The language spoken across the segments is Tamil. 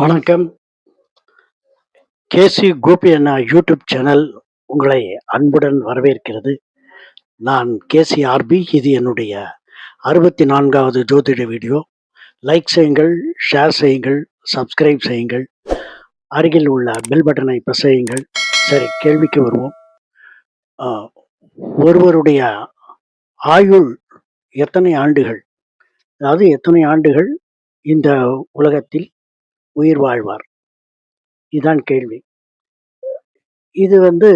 வணக்கம். கேசி கோபி அண்ணா யூடியூப் சேனல் உங்களை அன்புடன் வரவேற்கிறது. நான் கேசி ஆர்பி இது என்னுடைய அறுபத்தி நான்காவது ஜோதிட வீடியோ. லைக் செய்யுங்கள் ஷேர் செய்யுங்கள் சப்ஸ்கிரைப் செய்யுங்கள். அருகில் உள்ள பெல் பட்டனை ப்ரெஸ் செய்யுங்கள். சரி கேள்விக்கு வருவோம். ஒருவருடைய ஆயுள் எத்தனை ஆண்டுகள்? அதாவது எத்தனை ஆண்டுகள் இந்த உலகத்தில்? உயிர் வாழ்வார்? இதுதான் கேள்வி. இது வந்து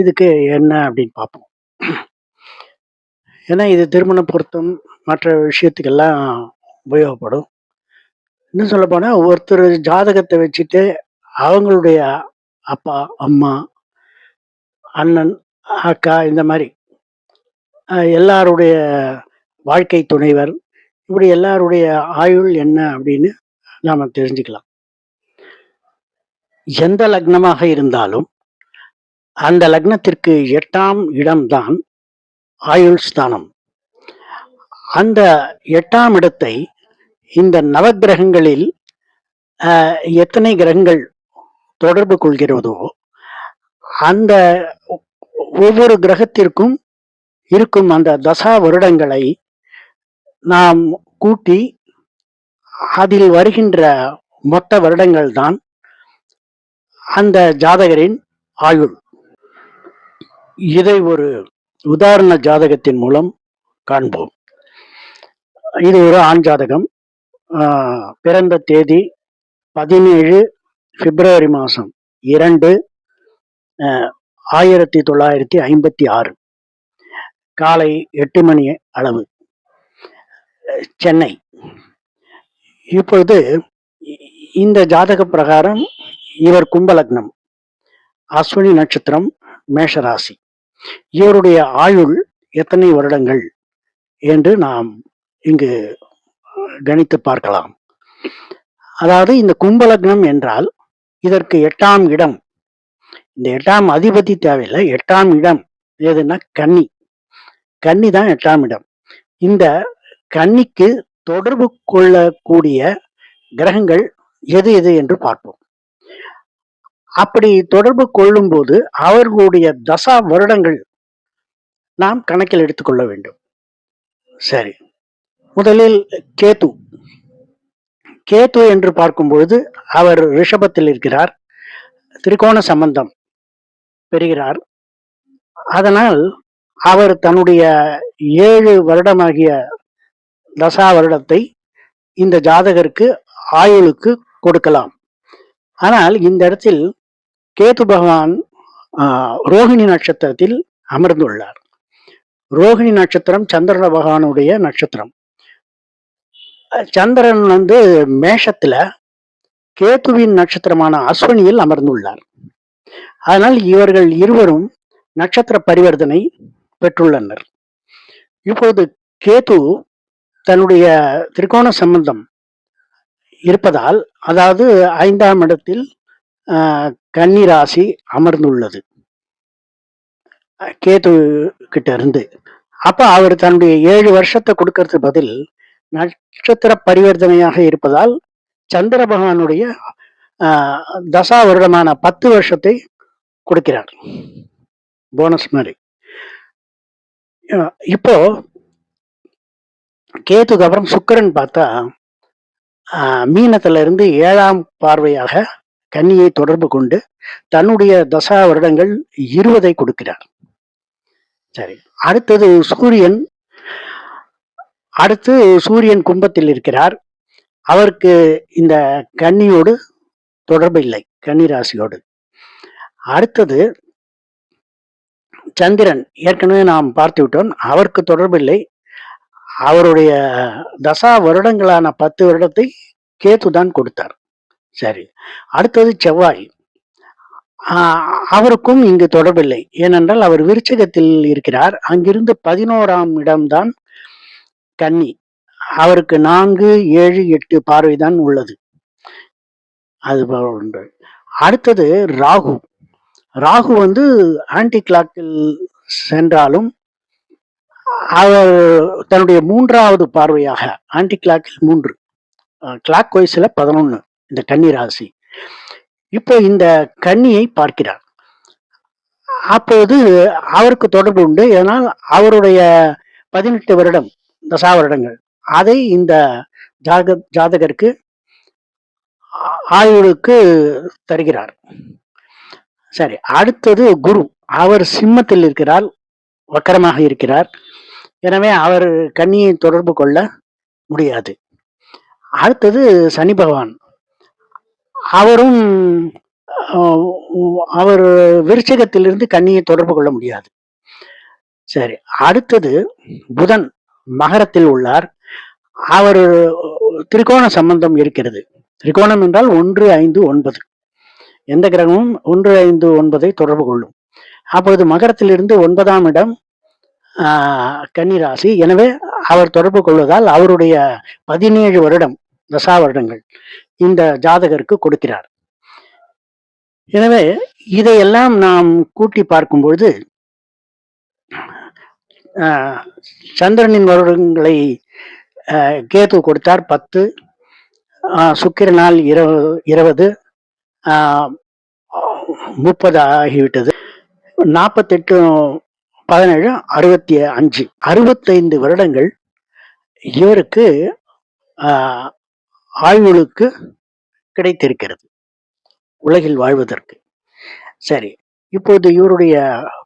இதுக்கு என்ன அப்படின்னு பார்ப்போம். ஏன்னா இது திருமண பொருத்தம் மற்ற விஷயத்துக்கெல்லாம் உபயோகப்படும். இன்னும் சொல்ல போனால் ஒருத்தர் ஜாதகத்தை வச்சுட்டு அவங்களுடைய அப்பா அம்மா அண்ணன் அக்கா இந்த மாதிரி எல்லாருடைய வாழ்க்கை துணைவர் இப்படி எல்லாருடைய ஆயுள் என்ன அப்படின்னு நாம தெரிஞ்சுக்கலாம். எந்த லக்னமாக இருந்தாலும் அந்த லக்னத்திற்கு எட்டாம் இடம்தான் ஆயுள் ஸ்தானம். அந்த எட்டாம் இடத்தை இந்த நவக்கிரகங்களில் எத்தனை கிரகங்கள் தொடர்பு கொள்கிறதோ அந்த ஒவ்வொரு கிரகத்திற்கும் இருக்கும் அந்த தசா வருடங்களை நாம் கூட்டி அதில் வருகின்ற மொத்த வருடங்கள் தான் அந்த ஜாதகரின் ஆயுள். இதை ஒரு உதாரண ஜாதகத்தின் மூலம் காண்போம். இது ஒரு ஆண் ஜாதகம். பிறந்த தேதி பதினேழு பிப்ரவரி மாதம் இரண்டு ஆயிரத்தி தொள்ளாயிரத்தி ஐம்பத்தி ஆறு. காலை எட்டு மணி அளவு. சென்னை. இப்பொழுது இந்த ஜாதக பிரகாரம் இவர் கும்பலக்னம் அஸ்வினி நட்சத்திரம் மேஷராசி. இவருடைய ஆயுள் எத்தனை வருடங்கள் என்று நாம் இங்கு கணித்து பார்க்கலாம். அதாவது இந்த கும்பலக்னம் என்றால் இதற்கு எட்டாம் இடம். இந்த எட்டாம் அதிபதி தேவையில்லை எட்டாம் இடம். எதுன்னா கன்னி. கன்னி தான் எட்டாம் இடம். இந்த கன்னிக்கு தொடர்பு கொள்ளக்கூடிய கிரகங்கள் எது எது என்று பார்ப்போம். அப்படி தொடர்பு கொள்ளும்போது அவர்களுடைய தசா வருடங்கள் நாம் கணக்கில் எடுத்துக்கொள்ள வேண்டும். சரி. முதலில் கேத்து கேத்து என்று பார்க்கும்பொழுது அவர் ரிஷபத்தில் இருக்கிறார். திரிகோண சம்பந்தம் பெறுகிறார். அதனால் அவர் தன்னுடைய ஏழு வருடமாகிய தசா வருடத்தை இந்த ஜாதகருக்கு ஆயுளுக்கு கொடுக்கலாம். ஆனால் இந்த இடத்தில் கேது பகவான் ஆஹ், ரோகிணி நட்சத்திரத்தில் அமர்ந்துள்ளார். ரோகிணி நட்சத்திரம் சந்திரன பகவானுடைய நட்சத்திரம். சந்திரன் வந்து மேஷத்துல கேத்துவின் நட்சத்திரமான அஸ்வினியில் அமர்ந்துள்ளார். அதனால் இவர்கள் இருவரும் நட்சத்திர பரிவர்த்தனை பெற்றுள்ளனர். இப்போது கேது தன்னுடைய திரிகோண சம்பந்தம் இருப்பதால் அதாவது ஐந்தாம் இடத்தில் கன்னி ராசி அமர்ந்துள்ளது. கேது கிட்ட இருந்து அப்ப அவர் தன்னுடைய ஏழு வருஷத்தை கொடுக்கறது பதில் நட்சத்திர பரிவர்த்தனையாக இருப்பதால் சந்திர பகவானுடைய தசா வருடமான பத்து வருஷத்தை கொடுக்கிறார். போனஸ் மாதிரி. இப்போ கேத்துக்கு அப்புறம் சுக்கரன் பார்த்தா மீனத்துல இருந்து ஏழாம் பார்வையாக கன்னியை தொடர்பு கொண்டு தன்னுடைய தசா வருடங்கள் இருபதை கொடுக்கிறார். சரி அடுத்தது சூரியன். அடுத்து சூரியன் கும்பத்தில் இருக்கிறார். அவருக்கு இந்த கன்னியோடு தொடர்பு இல்லை கன்னி ராசியோடு. அடுத்தது சந்திரன். ஏற்கனவே நாம் பார்த்து விட்டோம் அவருக்கு தொடர்பு இல்லை அவருடைய தசா வருடங்களான பத்து வருடத்தை கேத்து தான் கொடுத்தார். சரி அடுத்தது செவ்வாய். அவருக்கும் இங்கு தொடர்பில்லை. ஏனென்றால் அவர் விருச்சகத்தில் இருக்கிறார். அங்கிருந்து பதினோராம் இடம்தான் கன்னி. அவருக்கு நான்கு ஏழு எட்டு பார்வைதான் உள்ளது. அது ஒன்று. அடுத்தது ராகு. ராகு வந்து ஆன்டி கிளாக்கில் சென்றாலும் அவர் தன்னுடைய மூன்றாவது பார்வையாக ஆன்டி கிளாக்கில் மூன்று கிளாக் வைஸில் பதினொன்று இந்த கன்னி ராசி. இப்போ இந்த கன்னியை பார்க்கிறார். அப்போது அவருக்கு தொடர்பு உண்டு. ஏனால் அவருடைய பதினெட்டு வருடம் தசா வருடங்கள். அதை இந்த ஜாக ஜாதகருக்கு ஆயுளுக்கு தருகிறார். சரி அடுத்தது குரு. அவர் சிம்மத்தில் இருக்கிறார் வக்கரமாக இருக்கிறார். எனவே அவர் கன்னியை தொடர்பு கொள்ள முடியாது. அடுத்தது சனி பகவான். அவரும் அவர் விருச்சகத்திலிருந்து கண்ணியை தொடர்பு கொள்ள முடியாது. சரி அடுத்தது புதன் மகரத்தில் உள்ளார். அவர் திரிகோண சம்பந்தம் இருக்கிறது. திரிகோணம் என்றால் ஒன்று ஐந்து ஒன்பது. எந்த கிரகமும் ஒன்று ஐந்து ஒன்பதை தொடர்பு கொள்ளும். அப்பொழுது மகரத்திலிருந்து ஒன்பதாம் இடம் கன்னி ராசி எனவே அவர் தொடர்பு கொள்வதால் அவருடைய பதினேழு வருடம் தசா வருடங்கள் இந்த ஜாதகருக்கு கொடுக்கிறார். எனவே இதையெல்லாம் நாம் கூட்டி பார்க்கும் பொழுது சந்திரனின் வருடங்களை ஆஹ், கேது கொடுத்தார் பத்து சுக்கிரனால் இரவு இருபது முப்பது ஆகிவிட்டது. நாற்பத்தெட்டு பதினேழு அறுபத்தி அஞ்சு. அறுபத்தைந்து வருடங்கள் இவருக்கு ஆய்வுகளுக்கு கிடைத்திருக்கிறது. உலகில் வாழ்வதற்கு. சரி இப்போது இவருடைய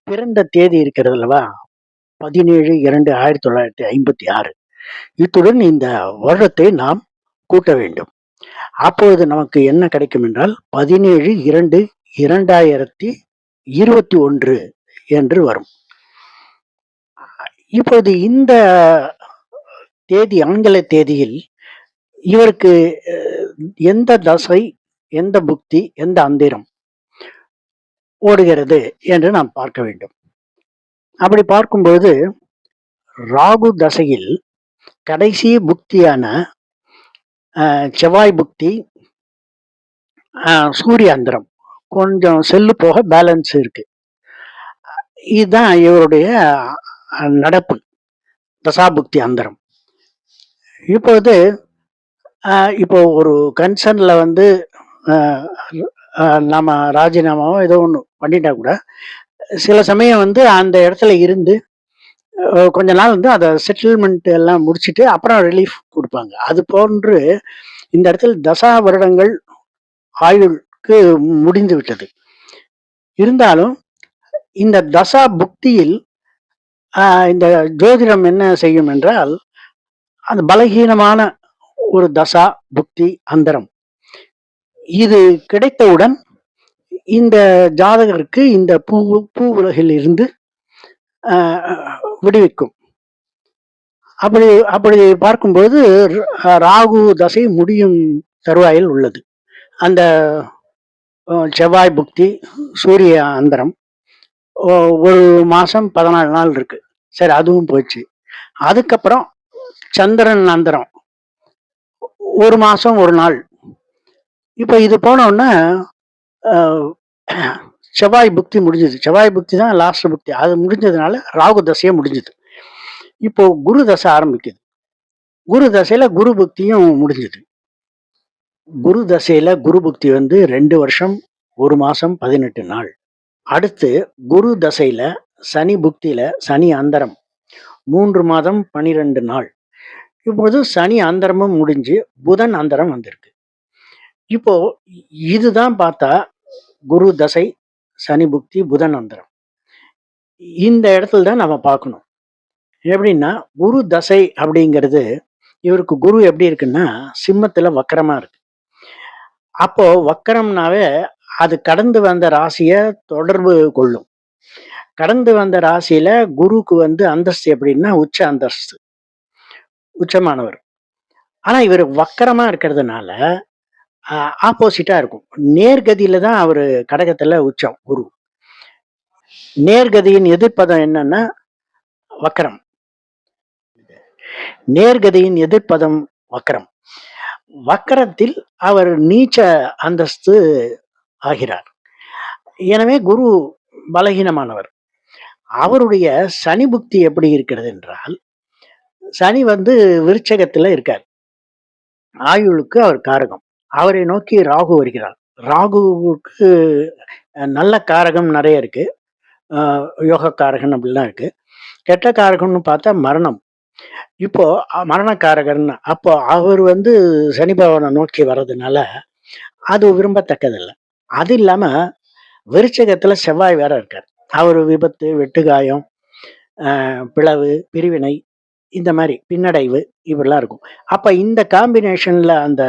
பிறந்த தேதி இருக்கிறது அல்லவா? பதினேழு இரண்டு ஆயிரத்தி தொள்ளாயிரத்தி ஐம்பத்தி ஆறு. இத்துடன் இந்த வருடத்தை நாம் கூட்ட வேண்டும். அப்பொழுது நமக்கு என்ன கிடைக்கும் என்றால் பதினேழு இரண்டு இரண்டாயிரத்தி இருபத்தி ஒன்று என்று வரும். இப்பொழுது இந்த தேதி ஆங்கில தேதியில் இவருக்கு எந்த தசை எந்த புக்தி எந்த அந்திரம் ஓடுகிறது என்று நாம் பார்க்க வேண்டும். அப்படி பார்க்கும்போது ராகு தசையில் கடைசி புக்தியான செவ்வாய் புக்தி சூரியாந்திரம் சூரிய கொஞ்சம் செல்லு போக பேலன்ஸ் இருக்கு. இதுதான் இவருடைய நடப்பு தசாபுக்தி அந்தரம். இப்போது இப்போ ஒரு கன்சர்னில் வந்து நாம் நம்ம ராஜினாமாவோ ஏதோ ஒன்று பண்ணிட்டா கூட சில சமயம் வந்து அந்த இடத்துல இருந்து கொஞ்ச நாள் வந்து அதை செட்டில்மெண்ட் எல்லாம் முடிச்சுட்டு அப்புறம் ரிலீஃப் கொடுப்பாங்க. அது போன்று இந்த இடத்துல தசா வருடங்கள் ஆயுளுக்கு முடிந்து விட்டது. இருந்தாலும் இந்த தசா புக்தியில் இந்த ஜோதிடம் என்ன செய்யும் என்றால் அந்த பலகீனமான ஒரு தசா புக்தி அந்தரம். இது கிடைத்தவுடன் இந்த ஜாதகருக்கு இந்த பூ பூ உலகில் இருந்து விடுவிக்கும். அப்படி அப்படி பார்க்கும்போது ர- ராகு தசை முடியும் தருவாயில் உள்ளது. அந்த செவ்வாய் புக்தி சூரிய அந்தரம். ஒரு மாதம் பதினாலு நாள் இருக்கு. சரி அதுவும் போச்சு. அதுக்கப்புறம் சந்திரன் அந்தரம் ஒரு மாதம் ஒரு நாள். இப்போ இது போனோடனே செவ்வாய் புக்தி முடிஞ்சது. செவ்வாய் புக்தி தான் லாஸ்ட் புக்தி. அது முடிஞ்சதுனால ராகு தசையே முடிஞ்சது. இப்போ குரு தசை ஆரம்பிக்குது. குரு தசையில குரு புக்தியும் முடிஞ்சது. குரு தசையில குரு புக்தி வந்து ரெண்டு வருஷம் ஒரு மாசம் பதினெட்டு நாள். அடுத்து குரு தசையில சனி புக்தியில சனி அந்தரம். மூன்று மாதம் பனிரெண்டு நாள். இப்பொழுது சனி அந்தரமும் முடிஞ்சு புதன் அந்தரம் வந்திருக்கு. இப்போ இதுதான் பார்த்தா குரு தசை சனி புக்தி புதன் அந்தரம். இந்த இடத்துல தான் நம்ம பார்க்கணும். எப்படின்னா குரு தசை அப்படிங்கிறது இவருக்கு குரு எப்படி இருக்குன்னா சிம்மத்தில் வக்கரமாக இருக்கு. அப்போ வக்கரம்னாவே அது கடந்து வந்த ராசியை தொடர்பு கொள்ளும். கடந்து வந்த ராசியில குருவுக்கு வந்து அந்தஸ்து எப்படின்னா உச்ச அந்தஸ்து. உச்சமானவர். ஆனா இவர் வக்கரமா இருக்கிறதுனால ஆப்போசிட்டா இருக்கும். நேர்கதியில தான் அவர் கடகத்துல உச்சம் குரு. நேர்கதியின் எதிர்ப்பதம் என்னன்னா வக்கரம். நேர்கதியின் எதிர்ப்பதம் வக்கரம். வக்கரத்தில் அவர் நீச்ச அந்தஸ்து ஆகிறார். எனவே குரு பலகீனமானவர். அவருடைய சனி புக்தி எப்படி இருக்கிறது என்றால் சனி வந்து விருச்சகத்தில் இருக்கார். ஆயுளுக்கு அவர் காரகம். அவரை நோக்கி ராகு வருகிறார் ராகுவுக்கு நல்ல காரகம் நிறைய இருக்கு. யோக காரகன் அப்படிலாம் இருக்கு. கெட்ட காரகம்னு பார்த்தா மரணம். இப்போ அ- மரணக்காரகன் அப்போ அவர் வந்து சனி பகவானை நோக்கி வர்றதுனால அது விரும்பத்தக்கதில்லை. அது இல்லாம விருச்சகத்துல செவ்வாய் வேற இருக்கார். அவர் விபத்து வெட்டுகாயம் பிளவு பிரிவினை இந்த மாதிரி பின்னடைவு இப்படிலாம் இருக்கும். அப்ப இந்த காம்பினேஷன்ல அந்த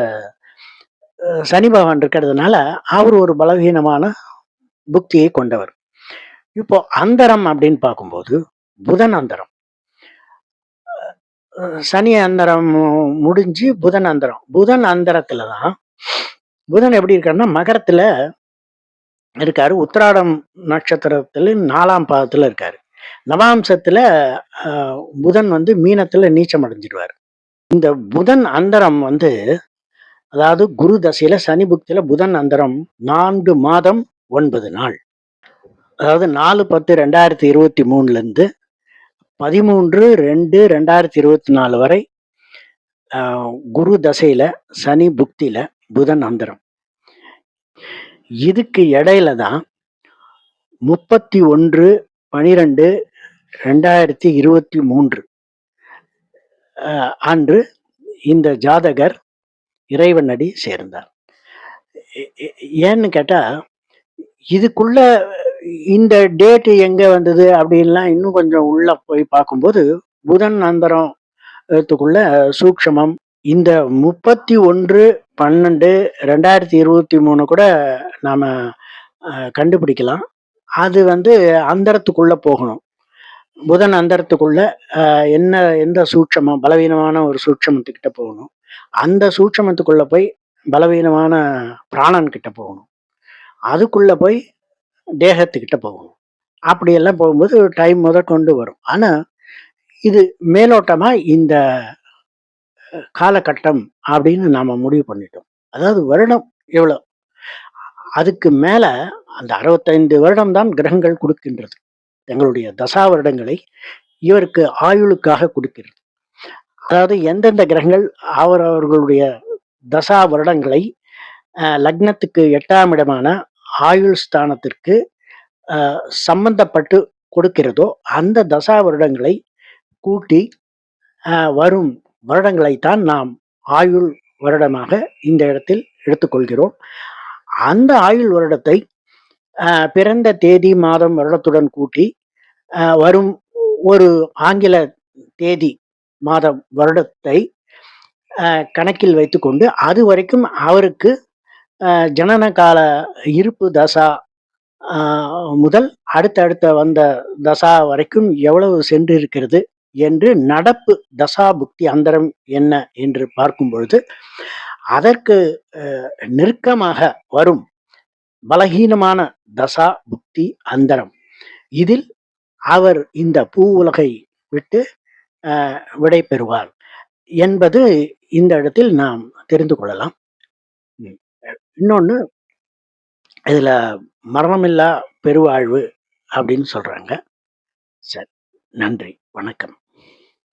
சனி பகவான் இருக்கிறதுனால அவர் ஒரு பலவீனமான புக்தியை கொண்டவர். இப்போ அந்தரம் அப்படின்னு பார்க்கும்போது புதன் அந்தரம். சனி அந்தரம் முடிஞ்சு புதன் அந்தரம். புதன் அந்தரத்துல தான் புதன் எப்படி இருக்காருன்னா மகரத்துல இருக்காரு. உத்திராடம் நட்சத்திரத்துல நாலாம் பாதத்துல இருக்காரு. நவாம்சத்துல புதன் வந்து மீனத்துல நீச்சம் அடைஞ்சிடுவார். இந்த புதன் அந்தரம் வந்து அதாவது குரு தசையில சனி புக்தியில புதன் அந்தரம் நான்கு மாதம் ஒன்பது நாள். அதாவது நாலு பத்து ரெண்டாயிரத்தி இருபத்தி மூணுல இருந்து பதிமூன்று ரெண்டு ரெண்டாயிரத்தி இருபத்தி நாலு வரை குரு தசையில சனி புக்தியில புதன் அந்தரம். இதுக்கு இடையில தான் முப்பத்தி ஒன்று பனிரெண்டு ரெண்டாயிரத்தி இருபத்தி மூன்று அன்று இந்த ஜாதகர் இறைவனடி சேர்ந்தார். ஏன்னு கேட்டால் இதுக்குள்ள இந்த டேட்டு எங்கே வந்தது அப்படின்லாம் இன்னும் கொஞ்சம் உள்ளே போய் பார்க்கும்போது புதன் அந்தரத்துக்குள்ள சூக்ஷமம் இந்த முப்பத்தி ஒன்று பன்னெண்டு ரெண்டாயிரத்தி இருபத்தி மூணு கூட நாம் கண்டுபிடிக்கலாம். அது வந்து அந்தரத்துக்குள்ளே போகணும். புதன் அந்தரத்துக்குள்ள என்ன எந்த சூட்சமம் பலவீனமான ஒரு சூட்சமத்துக்கிட்ட போகணும். அந்த சூட்சமத்துக்குள்ளே போய் பலவீனமான பிராணன் கிட்ட போகணும். அதுக்குள்ளே போய் தேகத்துக்கிட்ட போகணும். அப்படியெல்லாம் போகும்போது டைம் முத கொண்டு வரும். ஆனால் இது மேலோட்டமாக இந்த காலகட்டம் அப்படின்னு நாம் முடிவு பண்ணிட்டோம். அதாவது வருடம் எவ்வளோ அதுக்கு மேலே அந்த அறுபத்தைந்து வருடம் தான் கிரகங்கள் கொடுக்கின்றது. எங்களுடைய தசா வருடங்களை இவருக்கு ஆயுளுக்காக கொடுக்கிறது. அதாவது எந்தெந்த கிரகங்கள் அவரவர்களுடைய தசா வருடங்களை லக்னத்துக்கு எட்டாம் இடமான ஆயுள் ஸ்தானத்திற்கு சம்பந்தப்பட்டு கொடுக்கிறதோ அந்த தசா வருடங்களை கூட்டி வரும் வருடங்களைத்தான் நாம் ஆயுள் வருடமாக இந்த இடத்தில் எடுத்துக்கொள்கிறோம். அந்த ஆயுள் வருடத்தை பிறந்த தேதி மாதம் வருடத்துடன் கூட்டி வரும் ஒரு ஆங்கில தேதி மாதம் வருடத்தை கணக்கில் வைத்துக்கொண்டு அது வரைக்கும் அவருக்கு ஜனன கால இருப்பு தசா முதல் அடுத்தடுத்த வந்த தசா வரைக்கும் எவ்வளவு சென்று இருக்கிறது என்று நடப்பு தசா புக்தி அந்தரம் என்ன என்று பார்க்கும் பொழுது அதற்கு நெருக்கமாக வரும் பலகீனமான தசா புக்தி அந்தரம். இதில் அவர் இந்த பூ உலகை விட்டு விடை பெறுவார் என்பது இந்த இடத்தில் நாம் தெரிந்து கொள்ளலாம். இன்னொன்று இதில் மரணமில்லா பெருவாழ்வு அப்படின்னு சொல்கிறாங்க சரி நன்றி வணக்கம்.